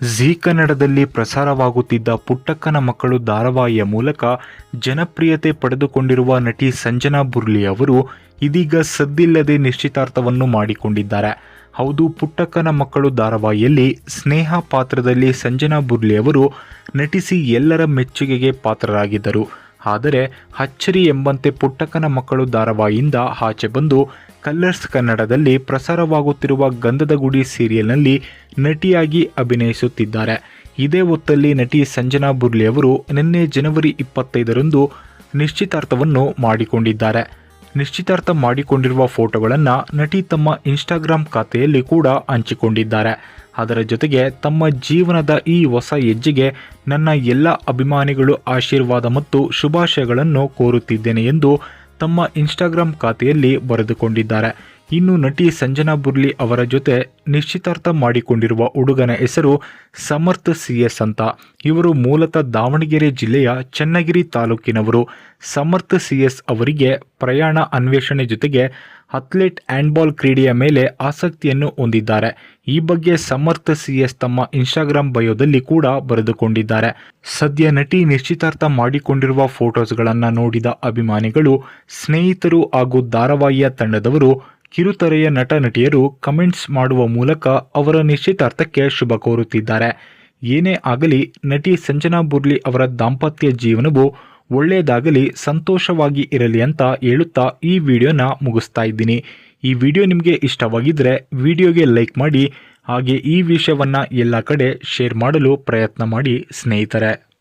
ಜೀ ಕನ್ನಡದಲ್ಲಿ ಪ್ರಸಾರವಾಗುತ್ತಿದ್ದ ಪುಟ್ಟಕ್ಕನ ಮಕ್ಕಳು ಧಾರಾವಾಹಿಯ ಮೂಲಕ ಜನಪ್ರಿಯತೆ ಪಡೆದುಕೊಂಡಿರುವ ನಟಿ ಸಂಜನಾ ಬುರ್ಲಿ ಅವರು ಇದೀಗ ಸದ್ದಿಲ್ಲದೆ ನಿಶ್ಚಿತಾರ್ಥವನ್ನು ಮಾಡಿಕೊಂಡಿದ್ದಾರೆ. ಹೌದು, ಪುಟ್ಟಕ್ಕನ ಮಕ್ಕಳು ಧಾರಾವಾಹಿಯಲ್ಲಿ ಸ್ನೇಹ ಪಾತ್ರದಲ್ಲಿ ಸಂಜನಾ ಬುರ್ಲಿ ಅವರು ನಟಿಸಿ ಎಲ್ಲರ ಮೆಚ್ಚುಗೆಗೆ ಪಾತ್ರರಾಗಿದ್ದರು. ಆದರೆ ಅಚ್ಚರಿ ಎಂಬಂತೆ ಪುಟ್ಟಕ್ಕನ ಮಕ್ಕಳು ಧಾರಾವಾಹಿಯಿಂದ ಆಚೆ ಬಂದು ಕಲ್ಲರ್ಸ್ ಕನ್ನಡದಲ್ಲಿ ಪ್ರಸಾರವಾಗುತ್ತಿರುವ ಗಂಧದ ಗುಡಿ ಸೀರಿಯಲ್ನಲ್ಲಿ ನಟಿಯಾಗಿ ಅಭಿನಯಿಸುತ್ತಿದ್ದಾರೆ. ಇದೇ ಹೊತ್ತಲ್ಲಿ ನಟಿ ಸಂಜನಾ ಬುರ್ಲಿ ಅವರು ನಿನ್ನೆ ಜನವರಿ ಇಪ್ಪತ್ತೈದರಂದು ನಿಶ್ಚಿತಾರ್ಥವನ್ನು ಮಾಡಿಕೊಂಡಿದ್ದಾರೆ. ನಿಶ್ಚಿತಾರ್ಥ ಮಾಡಿಕೊಂಡಿರುವ ಫೋಟೋಗಳನ್ನು ನಟಿ ತಮ್ಮ ಇನ್ಸ್ಟಾಗ್ರಾಮ್ ಖಾತೆಯಲ್ಲಿ ಕೂಡ ಹಂಚಿಕೊಂಡಿದ್ದಾರೆ. ಅದರ ಜೊತೆಗೆ ತಮ್ಮ ಜೀವನದ ಈ ಹೊಸ ಹೆಜ್ಜೆಗೆ ನನ್ನ ಎಲ್ಲ ಅಭಿಮಾನಿಗಳು ಆಶೀರ್ವಾದ ಮತ್ತು ಶುಭಾಶಯಗಳನ್ನು ಕೋರುತ್ತಿದ್ದೇನೆ ಎಂದು ತಮ್ಮ ಇನ್ಸ್ಟಾಗ್ರಾಮ್ ಖಾತೆಯಲ್ಲಿ ಬರೆದುಕೊಂಡಿದ್ದಾರೆ. ಇನ್ನು ನಟಿ ಸಂಜನಾ ಬುರ್ಲಿ ಅವರ ಜೊತೆ ನಿಶ್ಚಿತಾರ್ಥ ಮಾಡಿಕೊಂಡಿರುವ ಹುಡುಗನ ಹೆಸರು ಸಮರ್ಥ ಸಿ ಎಸ್ ಅಂತ. ಇವರು ಮೂಲತಃ ದಾವಣಗೆರೆ ಜಿಲ್ಲೆಯ ಚನ್ನಗಿರಿ ತಾಲೂಕಿನವರು. ಸಮರ್ಥ ಸಿ ಎಸ್ ಅವರಿಗೆ ಪ್ರಯಾಣ ಅನ್ವೇಷಣೆ ಜೊತೆಗೆ ಅಥ್ಲೆಟ್ ಹ್ಯಾಂಡ್ಬಾಲ್ ಕ್ರೀಡೆಯ ಮೇಲೆ ಆಸಕ್ತಿಯನ್ನು ಹೊಂದಿದ್ದಾರೆ. ಈ ಬಗ್ಗೆ ಸಮರ್ಥ ಸಿ ಎಸ್ ತಮ್ಮ ಇನ್ಸ್ಟಾಗ್ರಾಮ್ ಬಯೋದಲ್ಲಿ ಕೂಡ ಬರೆದುಕೊಂಡಿದ್ದಾರೆ. ಸದ್ಯ ನಟಿ ನಿಶ್ಚಿತಾರ್ಥ ಮಾಡಿಕೊಂಡಿರುವ ಫೋಟೋಸ್ಗಳನ್ನು ನೋಡಿದ ಅಭಿಮಾನಿಗಳು ಸ್ನೇಹಿತರು ಹಾಗೂ ಧಾರಾವಾಹಿಯ ತಂಡದವರು ಕಿರುತೆರೆಯ ನಟ ನಟಿಯರು ಕಮೆಂಟ್ಸ್ ಮಾಡುವ ಮೂಲಕ ಅವರ ನಿಶ್ಚಿತಾರ್ಥಕ್ಕೆ ಶುಭ ಕೋರುತ್ತಿದ್ದಾರೆ. ಏನೇ ಆಗಲಿ, ನಟಿ ಸಂಜನಾ ಬುರ್ಲಿ ಅವರ ದಾಂಪತ್ಯ ಜೀವನವು ಒಳ್ಳೆಯದಾಗಲಿ, ಸಂತೋಷವಾಗಿ ಇರಲಿ ಅಂತ ಹೇಳುತ್ತಾ ಈ ವಿಡಿಯೋನ ಮುಗಿಸ್ತಾ ಇದ್ದೀನಿ. ಈ ವಿಡಿಯೋ ನಿಮಗೆ ಇಷ್ಟವಾಗಿದ್ದರೆ ವಿಡಿಯೋಗೆ ಲೈಕ್ ಮಾಡಿ, ಹಾಗೆ ಈ ವಿಷಯವನ್ನು ಎಲ್ಲ ಕಡೆ ಶೇರ್ ಮಾಡಲು ಪ್ರಯತ್ನ ಮಾಡಿ ಸ್ನೇಹಿತರೆ.